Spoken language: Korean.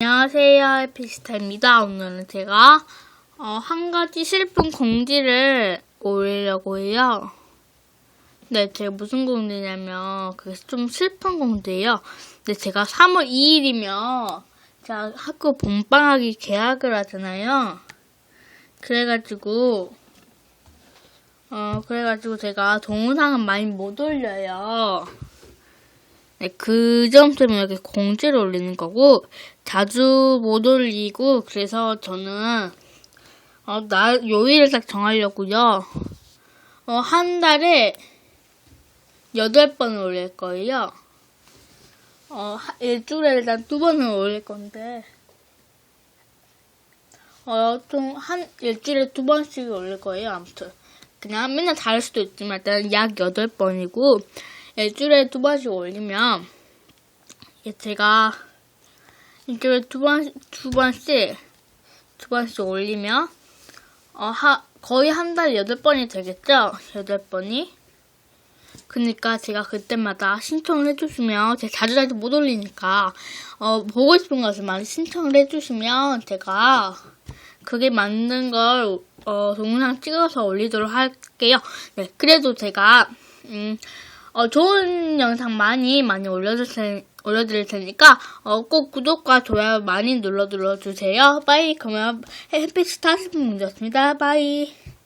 안녕하세요, 에피스타입니다. 오늘은 제가 어, 한 가지 슬픈 공지를 올리려고 해요. 네, 제가 무슨 공지냐면 그게 좀 슬픈 공지예요. 근데 제가 3월 2일이면 제가 학교 봄방학이 개학을 하잖아요. 그래가지고 어 그래가지고 제가 동영상은 많이 못 올려요. 네, 그 점 때문에 이렇게 공지를 올리는 거고, 자주 못 올리고, 그래서 저는, 어, 날, 요일을 딱 정하려고요. 어, 한 달에 여덟 번을 올릴 거예요. 어, 하- 일주일에 일단 두 번은 올릴 건데, 어, 좀, 한, 일주일에 두 번씩 올릴 거예요, 아무튼. 그냥 맨날 다를 수도 있지만, 일단 약 여덟 번이고, 일주일에 두 번씩 올리면, 제가 일주일에 두 번, 두 번씩, 두 번씩 올리면, 어, 하, 거의 한 달에 여덟 번이 되겠죠? 여덟 번이. 그니까 제가 그때마다 신청을 해주시면, 제가 자주 자주 못 올리니까, 어, 보고 싶은 것을 많이 신청을 해주시면, 제가 그게 맞는 걸, 어, 동영상 찍어서 올리도록 할게요. 네, 그래도 제가, 음, 어, 좋은 영상 많이 많이 올려줄 테, 올려드릴 테니까 어, 꼭 구독과 좋아요 많이 눌러 눌러주세요. 빠이 그러면 햇빛 스타 스푼 문제였습니다. 빠이